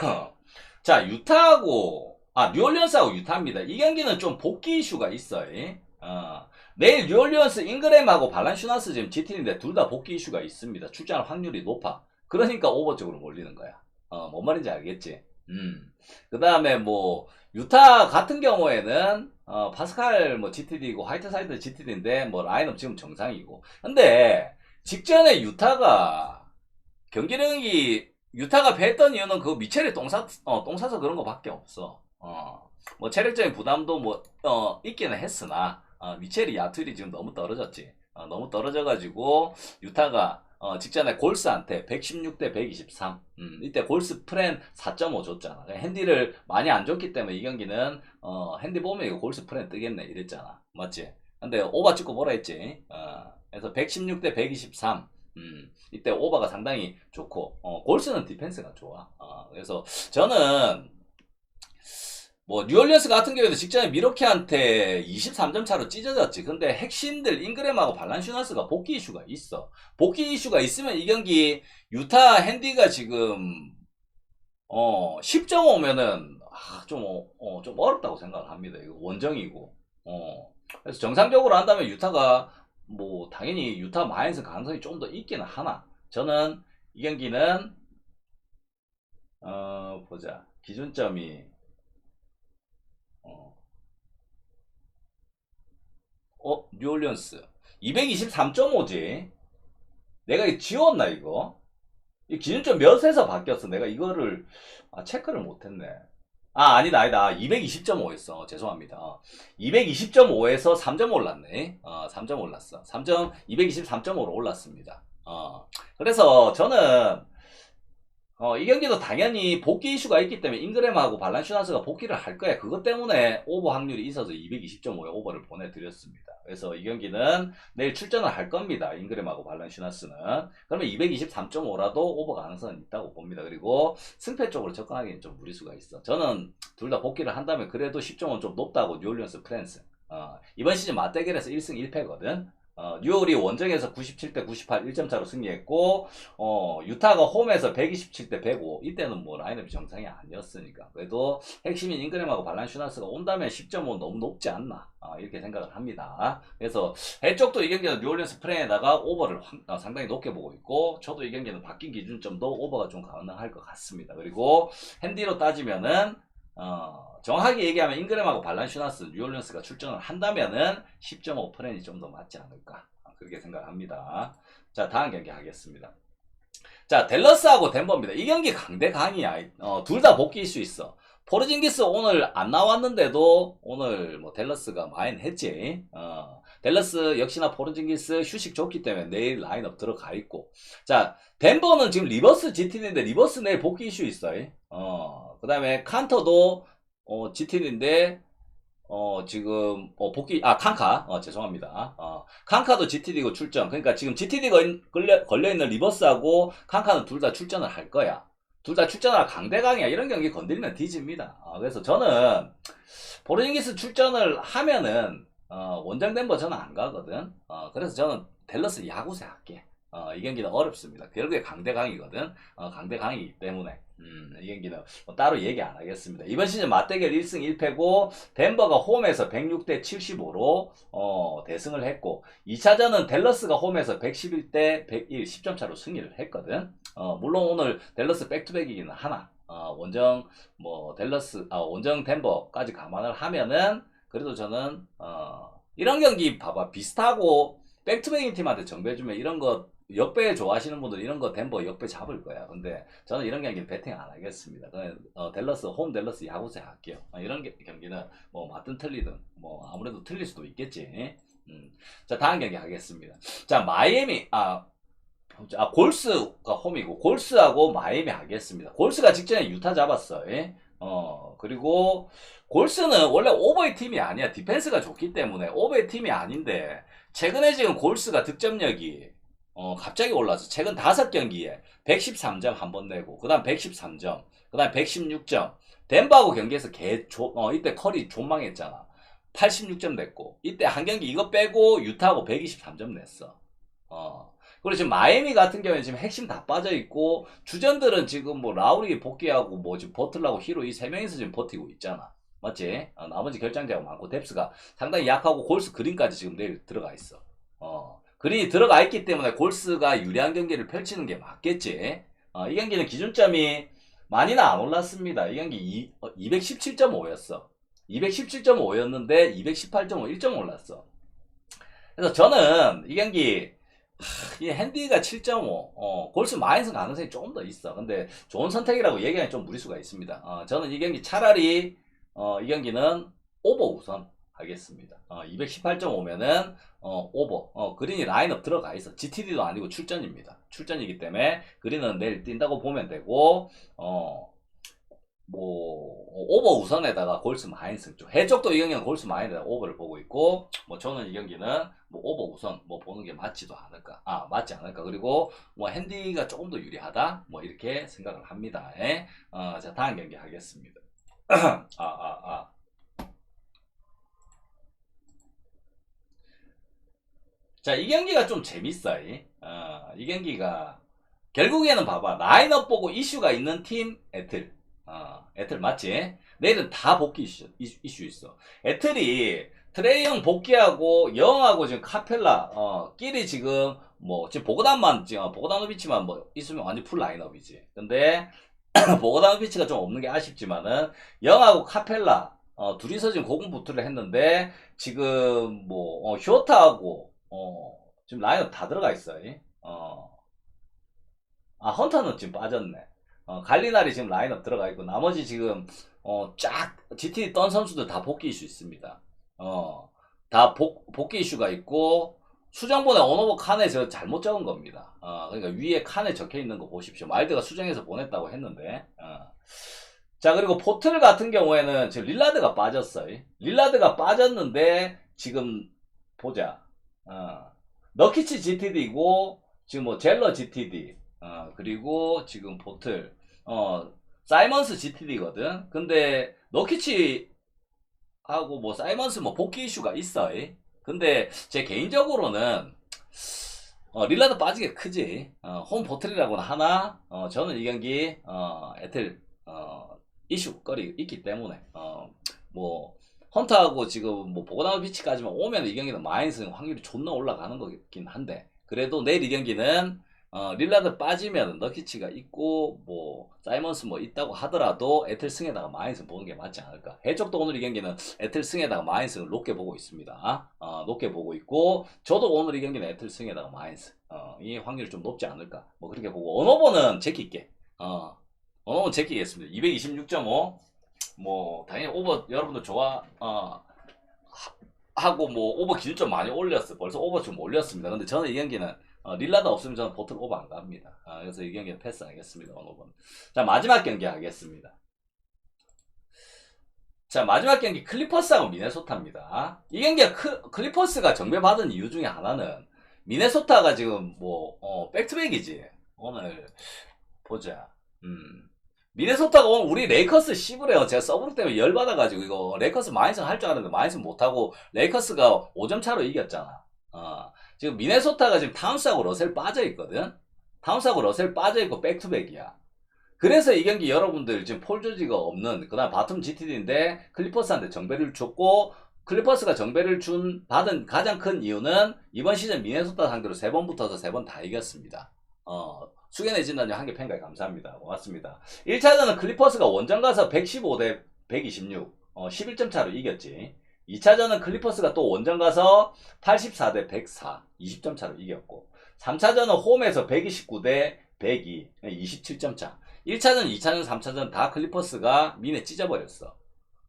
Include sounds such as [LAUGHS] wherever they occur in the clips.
[COUGHS] 자, 유타하고, 아, 뉴올리언스하고 유타입니다. 이 경기는 좀 복귀 이슈가 있어요. 어, 내일 뉴올리언스 잉그램하고 발란슈나스 지금 GT인데 둘 다 복귀 이슈가 있습니다. 출전할 확률이 높아. 그러니까 오버 쪽으로 몰리는 거야. 어, 뭔 말인지 알겠지? 음. 그 다음에 뭐, 유타 같은 경우에는, 어, 파스칼 뭐 GTD고 화이트사이드 GTD인데 뭐 라인업 지금 정상이고. 근데, 직전에 유타가, 경기력이, 유타가 패했던 이유는 그 미첼이 똥 쌌, 어, 똥 싸서 그런 거 밖에 없어. 어, 뭐 체력적인 부담도 뭐, 어, 있기는 했으나, 어, 미첼이 야투율이 지금 너무 떨어졌지. 어, 너무 떨어져가지고, 유타가, 어, 직전에 골스한테 116대 123. 음, 이때 골스 프렌 4.5 줬잖아. 핸디를 많이 안 줬기 때문에 이 경기는, 어, 핸디 보면 이거 골스 프렌 뜨겠네. 이랬잖아. 맞지? 근데 오바 찍고 뭐라 했지? 어, 그래서 116대 123. 음, 이때 오바가 상당히 좋고, 어, 골스는 디펜스가 좋아. 어, 그래서 저는, 뭐 뉴올리언스 같은 경우에도 직전에 미로키한테 23점 차로 찢어졌지. 근데 핵심들 잉그램하고 발란슈나스가 복귀 이슈가 있어. 복귀 이슈가 있으면 이 경기 유타 핸디가 지금 어 10.5면은 아, 좀, 어, 어, 좀 어렵다고 생각을 합니다. 이거 원정이고. 어. 그래서 정상적으로 한다면 유타가 뭐 당연히 유타 마이너스 가능성이 좀 더 있기는 하나. 저는 이 경기는 어 보자. 기준점이 어, 어, 뉴올리언스. 223.5지. 내가 이거 지웠나, 이거? 이 기준점 몇에서 바뀌었어? 내가 이거를, 아, 체크를 못했네. 아, 아니다, 아니다. 220.5였어. 죄송합니다. 220.5에서 3점 올랐네. 어, 3점 올랐어. 3점, 223.5로 올랐습니다. 어, 그래서 저는, 어, 이 경기도 당연히 복귀 이슈가 있기 때문에 잉그램하고 발란슈나스가 복귀를 할 거야. 그것 때문에 오버 확률이 있어서 220.5에 오버를 보내드렸습니다. 그래서 이 경기는 내일 출전을 할 겁니다. 잉그램하고 발란슈나스는. 그러면 223.5라도 오버 가능성은 있다고 봅니다. 그리고 승패 쪽으로 접근하기는 좀 무리수가 있어. 저는 둘 다 복귀를 한다면 그래도 10점은 좀 높다고 뉴올리언스 프랜스. 어, 이번 시즌 맞대결에서 1승 1패거든. 어, 뉴올이 원정에서 97대 98 1점 차로 승리했고 어, 유타가 홈에서 127대 105 이때는 뭐 라인업이 정상이 아니었으니까. 그래도 핵심인 잉그램하고 발란슈나스가 온다면 10.5 너무 높지 않나. 어, 이렇게 생각을 합니다. 그래서 해쪽도 이 경기는 뉴올리언스 프레에다가 오버를 황- 어, 상당히 높게 보고 있고 저도 이 경기는 바뀐 기준점도 오버가 좀 가능할 것 같습니다. 그리고 핸디로 따지면은 어, 정확하게 얘기하면 잉그램하고 발란슈나스, 뉴올리언스가 출전을 한다면은 10.5 프렌이 좀 더 맞지 않을까 어, 그렇게 생각합니다. 자 다음 경기 하겠습니다. 자 델러스하고 덴버입니다. 이 경기 강대 강이야. 어, 둘 다 복귀일 수 있어. 포르징기스 오늘 안 나왔는데도 오늘 뭐 델러스가 많이 했지. 어, 델러스 역시나 포르징기스 휴식 좋기 때문에 내일 라인업 들어가 있고. 자 덴버는 지금 리버스 GT인데 리버스 내일 복귀 이슈 있어요. 어, 그 다음에 칸터도 어, GT인데 어, 지금, 어, 복귀, 아, 칸카. 어, 죄송합니다. 어, 칸카도 GTD고 출전. 그러니까 지금 GTD가 걸려, 걸려있는 리버스하고 칸카는 둘 다 출전을 할 거야. 둘 다 출전을 할 강대강이야. 이런 경기 건드리면 뒤집니다. 어, 그래서 저는, 보르징기스 출전을 하면은, 어, 원정 덴버 저는 안 가거든. 어, 그래서 저는 델러스 야구세 할게. 어, 이 경기는 어렵습니다. 결국에 강대강이거든. 어, 강대강이기 때문에. 음, 이 경기는 뭐 따로 얘기 안 하겠습니다. 이번 시즌 맞대결 1승 1패고, 덴버가 홈에서 106대 75로, 어, 대승을 했고, 2차전은 델러스가 홈에서 111대 101, 10점 차로 승리를 했거든. 어, 물론 오늘 델러스 백투백이기는 하나, 어, 원정, 뭐, 델러스, 아, 원정 덴버까지 감안을 하면은, 그래도 저는, 어, 이런 경기 봐봐. 비슷하고, 백투백인 팀한테 정배주면 이런 거, 역배 좋아하시는 분들 이런 거 덴버 역배 잡을 거야. 근데 저는 이런 경기는 배팅 안 하겠습니다. 그냥 어, 델러스 홈 델러스 야구세 할게요. 어, 이런 게- 경기는 뭐 맞든 틀리든 뭐 아무래도 틀릴 수도 있겠지. 음. 자 다음 경기 하겠습니다. 자 마이애미 아, 아 골스가 홈이고 골스하고 마이애미 하겠습니다. 골스가 직전에 유타 잡았어. 예? 어 그리고 골스는 원래 오버의 팀이 아니야. 디펜스가 좋기 때문에 오버의 팀이 아닌데 최근에 지금 골스가 득점력이 어, 갑자기 올라서 최근 다섯 경기에 113점 한 번 내고 그다음 113점 그다음 116점. 덴버하고 경기에서 개 조, 어, 이때 커리 존망했잖아. 86점 냈고 이때 한 경기 이거 빼고 유타하고 123점 냈어. 어 그리고 지금 마이애미 같은 경우에는 지금 핵심 다 빠져 있고 주전들은 지금 뭐 라우리 복귀하고 뭐 지금 버틀라고 히로 이 세 명이서 지금 버티고 있잖아. 맞지? 어, 나머지 결장자가 많고 뎁스가 상당히 약하고 골스 그린까지 지금 내일 들어가 있어. 어. 그린이 들어가 있기 때문에 골스가 유리한 경기를 펼치는 게 맞겠지. 어, 이 경기는 기준점이 많이는 안 올랐습니다. 이 경기 어, 217.5였어. 217.5였는데 218.5, 1점 올랐어. 그래서 저는 이 경기 하, 이 핸디가 7.5, 어, 골스 마이너스 가능성이 조금 더 있어. 근데 좋은 선택이라고 얘기하기 좀 무리수가 있습니다. 어, 저는 이 경기 차라리 어, 이 경기는 오버 우선 하겠습니다. 어, 218.5면은 어, 오버. 어, 그린이 라인업 들어가 있어. GTD도 아니고 출전입니다. 출전이기 때문에 그린은 내일 뛴다고 보면 되고 어, 뭐 오버 우선에다가 골스 마이너스 쪽 해적도 이 경기는 골스 마이너스 오버를 보고 있고 뭐 저는 이 경기는 뭐 오버 우선 뭐 보는 게 맞지도 않을까 아 맞지 않을까 그리고 뭐 핸디가 조금 더 유리하다 뭐 이렇게 생각을 합니다 예? 어, 자 다음 경기 하겠습니다 [CLEARS THROAT] 아 아, 아. 자, 이 경기가 좀 재밌어. 이. 어, 이 경기가 결국에는 봐봐. 라인업 보고 이슈가 있는 팀 애틀. 어, 애틀 맞지? 내일은 다 복귀 이슈, 이슈, 있어. 애틀이 트레이형 복귀하고 영하고 지금 카펠라 어, 끼리 지금 뭐 지금 보고단만 지금 보고다노비치만 뭐 있으면 완전 풀 라인업이지. 근데 [CLEARS THROAT] 보고다노비치가 좀 없는 게 아쉽지만은 영하고 카펠라 어, 둘이서 지금 고군분투를 했는데 지금 뭐 어, 쇼타하고 어, 지금 라인업 다 들어가 있어. 이. 어. 아 헌터는 지금 빠졌네. 어, 갈리날이 지금 라인업 들어가 있고 나머지 지금 어, 쫙 GT 떤 선수들 다 복귀 이슈 있습니다. 어, 다 복, 복귀 이슈가 있고 수정본에 언어버 칸에 저 잘못 적은 겁니다. 어, 그러니까 위에 칸에 적혀 있는 거 보십시오. 마일드가 수정해서 보냈다고 했는데. 어. 자 그리고 포틀 같은 경우에는 지금 릴라드가 빠졌어요. 릴라드가 빠졌는데 지금 보자. 어, 너키치 GTD고 지금 뭐 젤러 GTD 어, 그리고 지금 보틀 어, 사이먼스 GTD거든. 근데 너키치 하고 뭐 사이먼스 뭐 복귀 이슈가 있어. 이. 근데 제 개인적으로는 어, 릴라드 빠지게 크지. 어, 홈 보틀이라고는 하나. 어, 저는 이 경기 어, 에틀 어, 이슈 거리 있기 때문에 어, 뭐 헌터하고 지금 뭐 보고나무 비치까지만 오면 이 경기는 마이너스 확률이 존나 올라가는 거긴 한데 그래도 내일 이 경기는 어, 릴라드 빠지면 너키치가 있고 뭐 사이먼스 뭐 있다고 하더라도 에틀 승에다가 마이너스 보는 게 맞지 않을까. 해적도 오늘 이 경기는 에틀 승에다가 마이너스를 높게 보고 있습니다. 어, 높게 보고 있고 저도 오늘 이 경기는 에틀 승에다가 마이너스 어, 이 확률이 좀 높지 않을까. 뭐 그렇게 보고 언어버는 제끼게. 어, 언어버는 제끼겠습니다. 226.5뭐 당연히 오버 여러분들 좋아 어, 하- 하고 뭐 오버 기준점 많이 올렸어 벌써 오버 좀 올렸습니다. 근데 저는 이 경기는 어, 릴라드 없으면 저는 보틀 오버 안 갑니다. 아, 그래서 이 경기는 패스하겠습니다 오늘 오버는 자 마지막 경기 하겠습니다. 자 마지막 경기 클리퍼스하고 미네소타입니다. 이 경기가 크, 클리퍼스가 정배받은 이유 중에 하나는 미네소타가 지금 뭐 어, 백투백이지. 오늘 보자. 음. 미네소타가 오늘 우리 레이커스 씹으래요. 제가 서브로 때문에 열받아가지고 이거 레이커스 마이너스 할 줄 알았는데 마이너스 못하고 레이커스가 5점 차로 이겼잖아. 어, 지금 미네소타가 지금 타운스하고 러셀 빠져있거든. 타운스하고 러셀 빠져있고 백투백이야. 그래서 이 경기 여러분들 지금 폴 조지가 없는 그다음 바텀 GTD인데 클리퍼스한테 정배를 줬고 클리퍼스가 정배를 준 받은 가장 큰 이유는 이번 시즌 미네소타 상대로 세 번 붙어서 세 번 다 이겼습니다. 어, 숙연해진다님 한개 팬가에 감사합니다. 고맙습니다. 1차전은 클리퍼스가 원정 가서 115 대 126, 어, 11점 차로 이겼지. 2차전은 클리퍼스가 또 원정 가서 84대 104, 20점 차로 이겼고. 3차전은 홈에서 129대 102, 27점 차. 1차전, 2차전, 3차전 다 클리퍼스가 민에 찢어버렸어.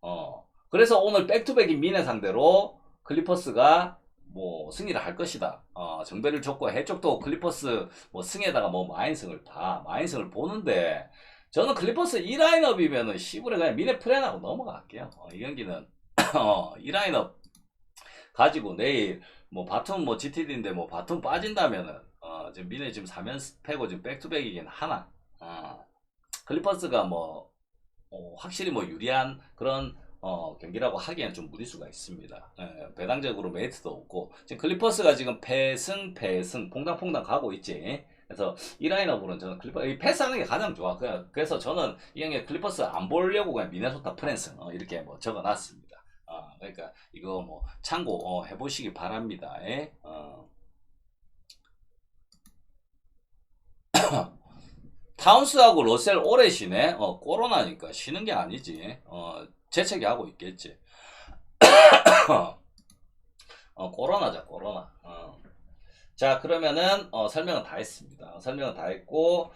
어. 그래서 오늘 백투백인 민에 상대로 클리퍼스가 뭐 승리를 할 것이다. 어, 정배를 줬고 해쪽도 클리퍼스 뭐 승에다가 뭐 마인승을 봐. 마인승을 보는데 저는 클리퍼스 2 라인업이면은 시불에 그냥 미네 플랜하고 넘어갈게요. 어, 이 경기는 [LAUGHS] 어, 2 라인업 가지고 내일 뭐 바텀 뭐 GTD인데 뭐 바텀 빠진다면은 어, 지금 미네 지금 3연 패고 지금 백투백이긴 하나. 어, 클리퍼스가 뭐 어, 확실히 뭐 유리한 그런 어, 경기라고 하기에는 좀 무리수가 있습니다. 예, 배당적으로 메리트도 없고 지금 클리퍼스가 지금 패승 패승 퐁당퐁당 가고 있지. 그래서 이 라인업으로는 저는 클리퍼 이 패스하는 게 가장 좋아. 그냥 그래서 저는 이 형의 클리퍼스 안 보려고 그냥 미네소타 프랜스 어, 이렇게 뭐 적어놨습니다. 아, 그러니까 이거 뭐 참고 어, 해보시기 바랍니다. 예? 어. [COUGHS] 타운스하고 러셀 오래 쉬네. 어, 코로나니까 쉬는 게 아니지. 어, 재채기 하고 있겠지. [COUGHS] 어, 코로나자, 코로나. 어. 자, 그러면은, 어, 설명은 다 했습니다. 설명은 다 했고,